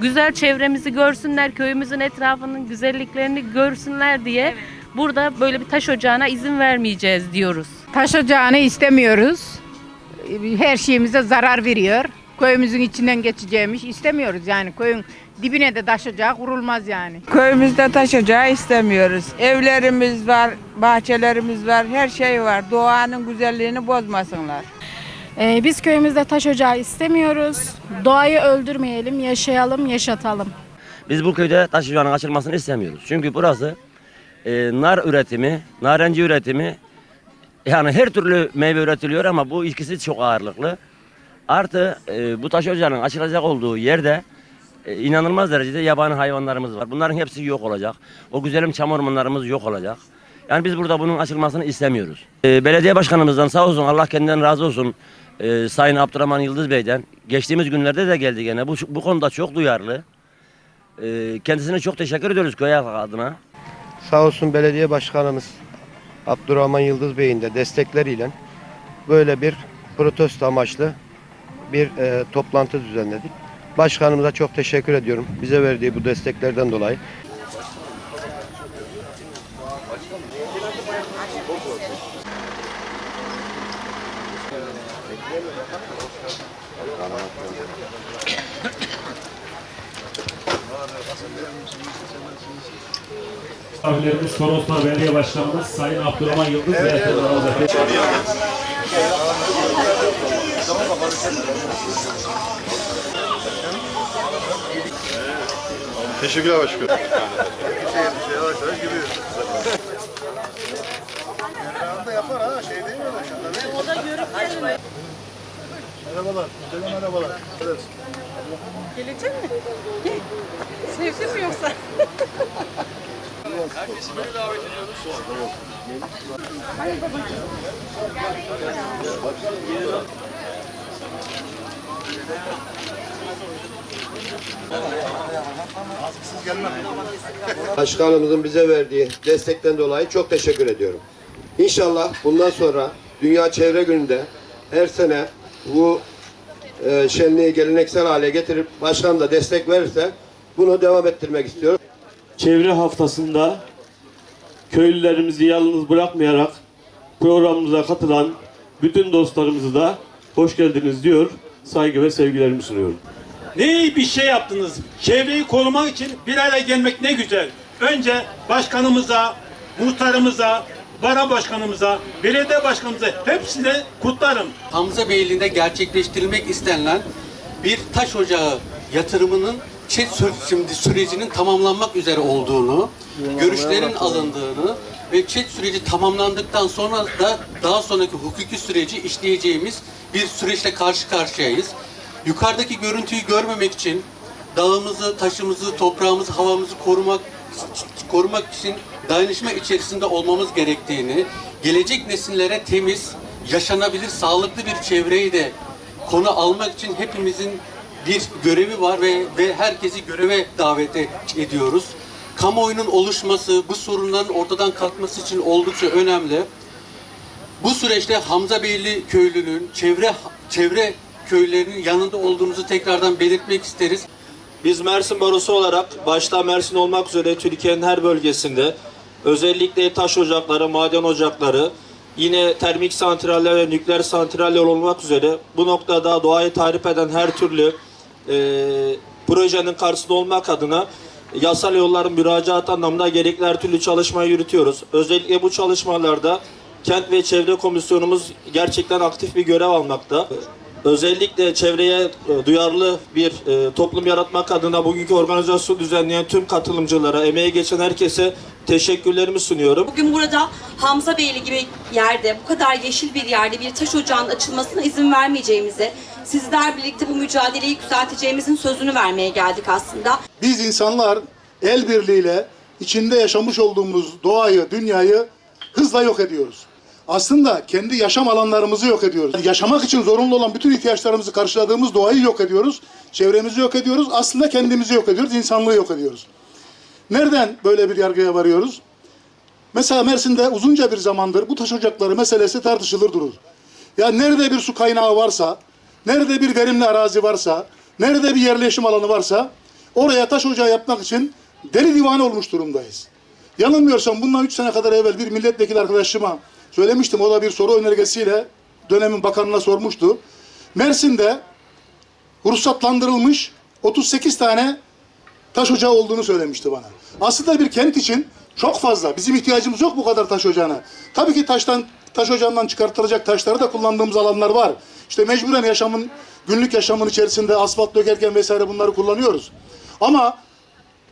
güzel çevremizi görsünler, köyümüzün etrafının güzelliklerini görsünler diye burada böyle bir taş ocağına izin vermeyeceğiz diyoruz. Taş ocağını istemiyoruz. Her şeyimize zarar veriyor. Köyümüzün içinden geçeceğimiz istemiyoruz yani. Köyün dibine de taş ocağı kurulmaz yani. Köyümüzde taş ocağı istemiyoruz. Evlerimiz var, bahçelerimiz var, her şey var. Doğanın güzelliğini bozmasınlar. Ee, biz köyümüzde taş ocağı istemiyoruz. Doğayı öldürmeyelim, yaşayalım, yaşatalım. Biz bu köyde taş ocağının açılmasını istemiyoruz. Çünkü burası e, nar üretimi, narenci üretimi yani her türlü meyve üretiliyor ama bu ikisi çok ağırlıklı. Artı e, bu taş ocağının açılacak olduğu yerde e, inanılmaz derecede yabani hayvanlarımız var. Bunların hepsi yok olacak. O güzelim çam ormanlarımız yok olacak. Yani biz burada bunun açılmasını istemiyoruz. E, belediye başkanımızdan sağ olsun Allah kendinden razı olsun e, Sayın Abdurrahman Yıldız Bey'den. Geçtiğimiz günlerde de geldi gene. Bu, bu konuda çok duyarlı. Ee, kendisine çok teşekkür ediyoruz köy halkı adına. Sağ olsun belediye başkanımız Abdurrahman Yıldız Bey'in de destekleriyle böyle bir protesto amaçlı bir e, toplantı düzenledik. Başkanımıza çok teşekkür ediyorum. Bize verdiği bu desteklerden dolayı. Misafirlerimiz Toroslar Belediye Başkanımız Sayın Abdurrahman Yıldız ve efendim Hazretleri. Teşekkürler başkanım. Merhabalar, güzel merhabalar. Evet. Başkanımızın bize verdiği destekten dolayı çok teşekkür ediyorum. İnşallah bundan sonra Dünya Çevre Günü'nde her sene bu e, şenliği geleneksel hale getirip başkan da destek verirse bunu devam ettirmek istiyorum. Çevre haftasında köylülerimizi yalnız bırakmayarak programımıza katılan bütün dostlarımızı da hoş geldiniz diyor. Saygı ve sevgilerimi sunuyorum. Ne iyi bir şey yaptınız. Çevreyi korumak için bir araya gelmek ne güzel. Önce başkanımıza, muhtarımıza, bara başkanımıza, belediye başkanımıza hepsine kutlarım. Hamza Beyliği'nde gerçekleştirilmek istenilen bir taş ocağı yatırımının çet şimdi sürecinin tamamlanmak üzere olduğunu, görüşlerin alındığını ve çet süreci tamamlandıktan sonra da daha sonraki hukuki süreci işleyeceğimiz bir süreçle karşı karşıyayız. Yukarıdaki görüntüyü görmemek için dağımızı, taşımızı, toprağımızı, havamızı korumak korumak için dayanışma içerisinde olmamız gerektiğini, gelecek nesillere temiz, yaşanabilir, sağlıklı bir çevreyi de konu almak için hepimizin bir görevi var ve ve herkesi göreve davet e- ediyoruz. Kamuoyunun oluşması, bu sorunların ortadan kalkması için oldukça önemli. Bu süreçte Hamza Beyli köylünün, çevre çevre köylerinin yanında olduğumuzu tekrardan belirtmek isteriz. Biz Mersin Barosu olarak başta Mersin olmak üzere Türkiye'nin her bölgesinde özellikle taş ocakları, maden ocakları, yine termik santraller ve nükleer santraller olmak üzere bu noktada doğayı tahrip eden her türlü e, projenin karşısında olmak adına yasal yolların müracaat anlamında gerekli her türlü çalışmayı yürütüyoruz. Özellikle bu çalışmalarda Kent ve Çevre Komisyonumuz gerçekten aktif bir görev almakta. Özellikle çevreye e, duyarlı bir e, toplum yaratmak adına bugünkü organizasyonu düzenleyen tüm katılımcılara, emeği geçen herkese teşekkürlerimi sunuyorum. Bugün burada Hamza Beyli gibi yerde, bu kadar yeşil bir yerde bir taş ocağının açılmasına izin vermeyeceğimizi, sizler birlikte bu mücadeleyi yükselteceğimizin sözünü vermeye geldik aslında. Biz insanlar el birliğiyle içinde yaşamış olduğumuz doğayı, dünyayı hızla yok ediyoruz. Aslında kendi yaşam alanlarımızı yok ediyoruz. Yaşamak için zorunlu olan bütün ihtiyaçlarımızı karşıladığımız doğayı yok ediyoruz. Çevremizi yok ediyoruz. Aslında kendimizi yok ediyoruz. insanlığı yok ediyoruz. Nereden böyle bir yargıya varıyoruz? Mesela Mersin'de uzunca bir zamandır bu taş ocakları meselesi tartışılır durur. Ya nerede bir su kaynağı varsa, nerede bir verimli arazi varsa, nerede bir yerleşim alanı varsa oraya taş ocağı yapmak için deli divane olmuş durumdayız. Yanılmıyorsam bundan 3 sene kadar evvel bir milletvekili arkadaşıma söylemiştim. O da bir soru önergesiyle dönemin bakanına sormuştu. Mersin'de ruhsatlandırılmış 38 tane taş ocağı olduğunu söylemişti bana. Aslında bir kent için çok fazla. Bizim ihtiyacımız yok bu kadar taş ocağına. Tabii ki taştan taş ocağından çıkartılacak taşları da kullandığımız alanlar var. İşte mecburen yaşamın günlük yaşamın içerisinde asfalt dökerken vesaire bunları kullanıyoruz. Ama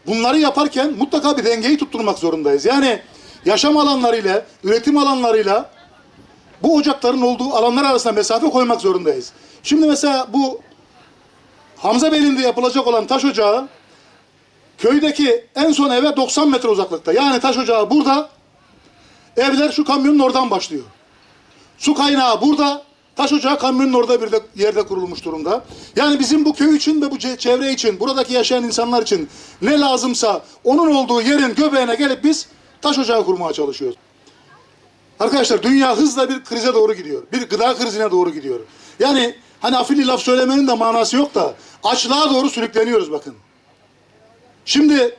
bunları yaparken mutlaka bir dengeyi tutturmak zorundayız. Yani yaşam alanlarıyla, üretim alanlarıyla bu ocakların olduğu alanlar arasında mesafe koymak zorundayız. Şimdi mesela bu Hamza Beyliği'nde yapılacak olan taş ocağı köydeki en son eve 90 metre uzaklıkta. Yani taş ocağı burada, evler şu kamyonun oradan başlıyor. Su kaynağı burada, taş ocağı kamyonun orada bir de yerde kurulmuş durumda. Yani bizim bu köy için ve bu çevre için, buradaki yaşayan insanlar için ne lazımsa onun olduğu yerin göbeğine gelip biz taş ocağı kurmaya çalışıyoruz. Arkadaşlar dünya hızla bir krize doğru gidiyor. Bir gıda krizine doğru gidiyor. Yani hani afilli laf söylemenin de manası yok da açlığa doğru sürükleniyoruz bakın. Şimdi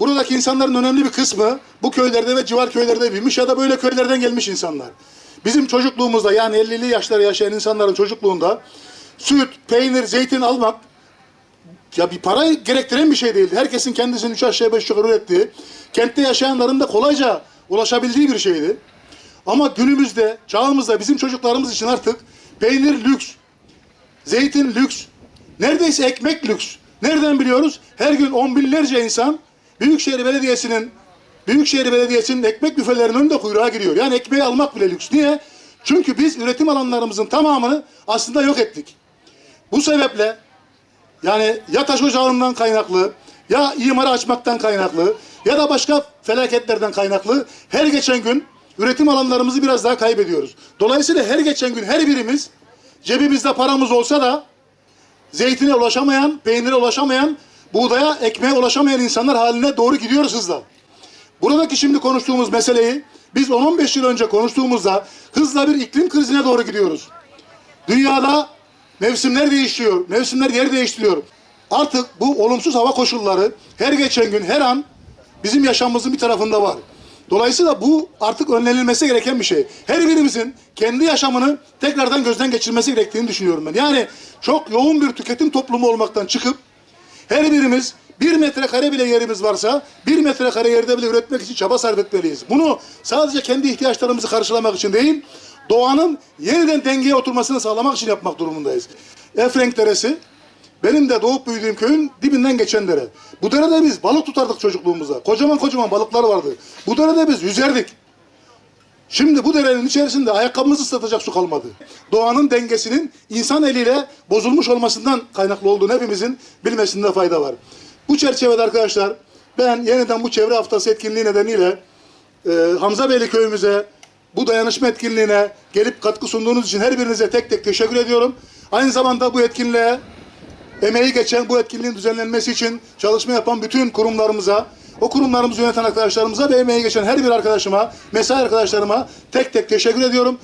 buradaki insanların önemli bir kısmı bu köylerde ve civar köylerde büyümüş ya da böyle köylerden gelmiş insanlar. Bizim çocukluğumuzda yani 50'li yaşları yaşayan insanların çocukluğunda süt, peynir, zeytin almak ya bir para gerektiren bir şey değildi. Herkesin kendisini üç aşağı beş yukarı ürettiği, kentte yaşayanların da kolayca ulaşabildiği bir şeydi. Ama günümüzde, çağımızda bizim çocuklarımız için artık peynir lüks, zeytin lüks, neredeyse ekmek lüks. Nereden biliyoruz? Her gün on binlerce insan Büyükşehir Belediyesi'nin Büyükşehir Belediyesi'nin ekmek büfelerinin önünde kuyruğa giriyor. Yani ekmeği almak bile lüks. Niye? Çünkü biz üretim alanlarımızın tamamını aslında yok ettik. Bu sebeple yani ya taş ocağından kaynaklı, ya imarı açmaktan kaynaklı, ya da başka felaketlerden kaynaklı her geçen gün üretim alanlarımızı biraz daha kaybediyoruz. Dolayısıyla her geçen gün her birimiz cebimizde paramız olsa da zeytine ulaşamayan, peynire ulaşamayan, buğdaya, ekmeğe ulaşamayan insanlar haline doğru gidiyoruz hızla. Buradaki şimdi konuştuğumuz meseleyi biz 10-15 yıl önce konuştuğumuzda hızla bir iklim krizine doğru gidiyoruz. Dünyada mevsimler değişiyor, mevsimler yer değiştiriyor. Artık bu olumsuz hava koşulları her geçen gün, her an bizim yaşamımızın bir tarafında var. Dolayısıyla bu artık önlenilmesi gereken bir şey. Her birimizin kendi yaşamını tekrardan gözden geçirmesi gerektiğini düşünüyorum ben. Yani çok yoğun bir tüketim toplumu olmaktan çıkıp her birimiz bir metrekare bile yerimiz varsa bir metrekare yerde bile üretmek için çaba sarf etmeliyiz. Bunu sadece kendi ihtiyaçlarımızı karşılamak için değil, doğanın yeniden dengeye oturmasını sağlamak için yapmak durumundayız. Efrenk Deresi benim de doğup büyüdüğüm köyün dibinden geçen dere. Bu derede biz balık tutardık çocukluğumuzda. Kocaman kocaman balıklar vardı. Bu derede biz yüzerdik. Şimdi bu derenin içerisinde ayakkabımızı ıslatacak su kalmadı. Doğanın dengesinin insan eliyle bozulmuş olmasından kaynaklı olduğunu hepimizin bilmesinde fayda var. Bu çerçevede arkadaşlar ben yeniden bu çevre haftası etkinliği nedeniyle e, Hamza Beyli köyümüze bu dayanışma etkinliğine gelip katkı sunduğunuz için her birinize tek tek teşekkür ediyorum. Aynı zamanda bu etkinliğe emeği geçen bu etkinliğin düzenlenmesi için çalışma yapan bütün kurumlarımıza, o kurumlarımızı yöneten arkadaşlarımıza ve emeği geçen her bir arkadaşıma, mesai arkadaşlarıma tek tek teşekkür ediyorum.